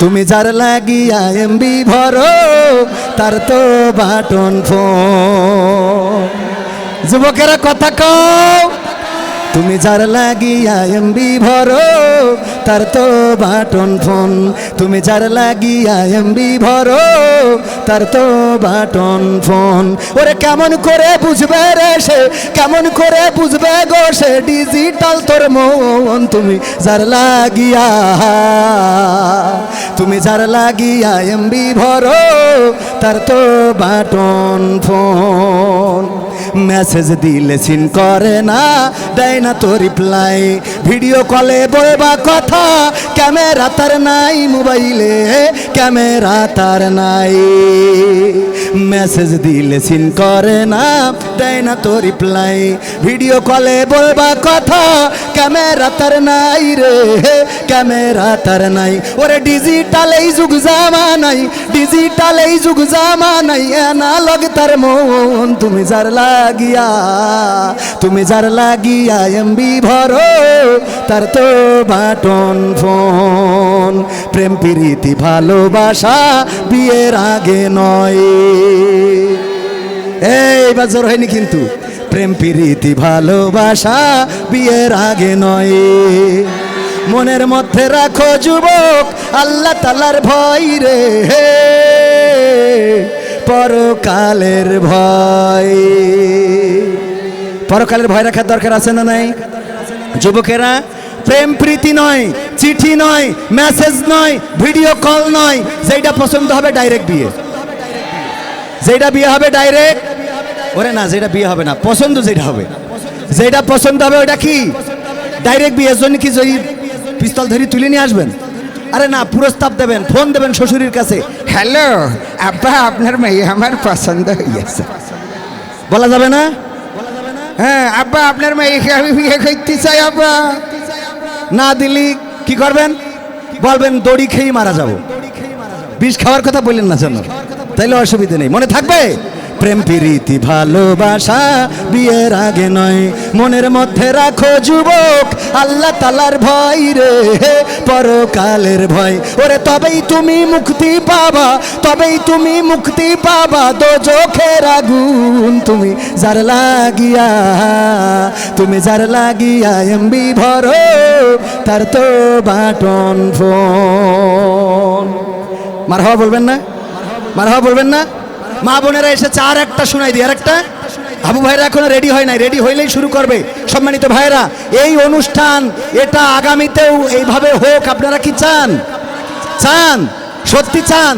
তুমি যার লাগিয়া এমবি ভরো তার তো বাটন ফোন। যুবকেরা কথা কও। তুমি যার লাগিয়া এমবি ভরো, তার তো বাটন ফোন। তুমি যার লাগিয়া এমবি ভরো, তার তো বাটন ফোন। ওরে কেমন করে বুঝবে রে সে, কেমন করে বুঝবে গো সে? ডিজিটাল তোর মন তুমি যার লাগিয়া। তুমি যার লাগিয়া এমবি ভরো, তার তো বাটন ফোন। মেসেজ দিলে সিন করে না দেয় না তো রিপ্লাই ভিডিও কলে বলবা কথা ক্যামেরা তার নাই মোবাইলে ক্যামেরা তার নাই। মেসেজ দিলে সিন করে না, দেয় না তো রিপ্লাই ভিডিও কলে বলবা কথা ক্যামেরা তার নাই রে ক্যামেরা তার নাই। ওরে ডিজিটাল এই যুগ জামা নাই ডিজিটাল এই যুগ জামা নাই এনালগ তার মন, তুমি যার লাগিয়া, তুমি যার লাগিয়া এমবি ভরো, তার তো বাটন ফোন। প্রেম, প্রীতি, ভালোবাসা বিয়ের আগে নয়। এই বাজার হয়নি কিন্তু। প্রেম, প্রীতি, ভালোবাসা বিয়ের আগে নয়। মনের মধ্যে রাখো যুবক, আল্লাহ তালার ভয় রে। পরকালের ভয়। পরকালের ভয় রাখার দরকার আছে না নাই? যুবকেরা প্রেম প্রীতি নয় চিঠি নয় মেসেজ নয় ভিডিও কল নয় যেটা পছন্দ হবে ডাইরেক্ট বিয়ে। যেটা বিয়ে হবে ডাইরেক্ট ওরে না যেটা বিয়ে হবে না পছন্দ যেটা হবে। যেটা পছন্দ হবে ওটা কি? ডাইরেক্ট বিয়ের জন্য কি যদি পিস্তল ধরি তুলে নিয়ে আসবেন? আরে না প্রস্তাব দেবেন ফোন দেবেন শ্বশুরের কাছে। হ্যালো আব্বা আপনার মেয়ে আমার পছন্দ হয়েছে বলা যাবে না? হ্যাঁ আব্বা, আপনার মেয়েকে আমি বিয়ে করতে চাই, আব্বা। না দিলি কি করবেন? বলবেন, দড়ি খেয়েই মারা যাব। বিষ খাওয়ার কথা বললেন না যেন। তাইলে অসুবিধে নেই। মনে থাকবে? প্রেম, প্রীতি, ভালোবাসা বিয়ের আগে নয়। মনের মধ্যে রাখো যুবক, আল্লাহ তালার ভয় রে পরকালের ভয়। ওরে, তবেই তুমি মুক্তি পাবা, তবেই তুমি মুক্তি পাবা। দো চোখের আগুন তুমি যার লাগিয়া, তুমি যার লাগিয়া এমবি ভরো, তার তো বাটন ফোন। মার হওয়া বলবেন না? মার হওয়া বলবেন না? মা বোনেরা এসেছে আর একটা শোনাই দিই আর একটা আবু ভাইরা এখনও রেডি হয় নাই রেডি হইলেই শুরু করবে। সম্মানিত ভাইরা এই অনুষ্ঠান, এটা আগামীতেও এইভাবে হোক, আপনারা কি চান? চান? সত্যি চান?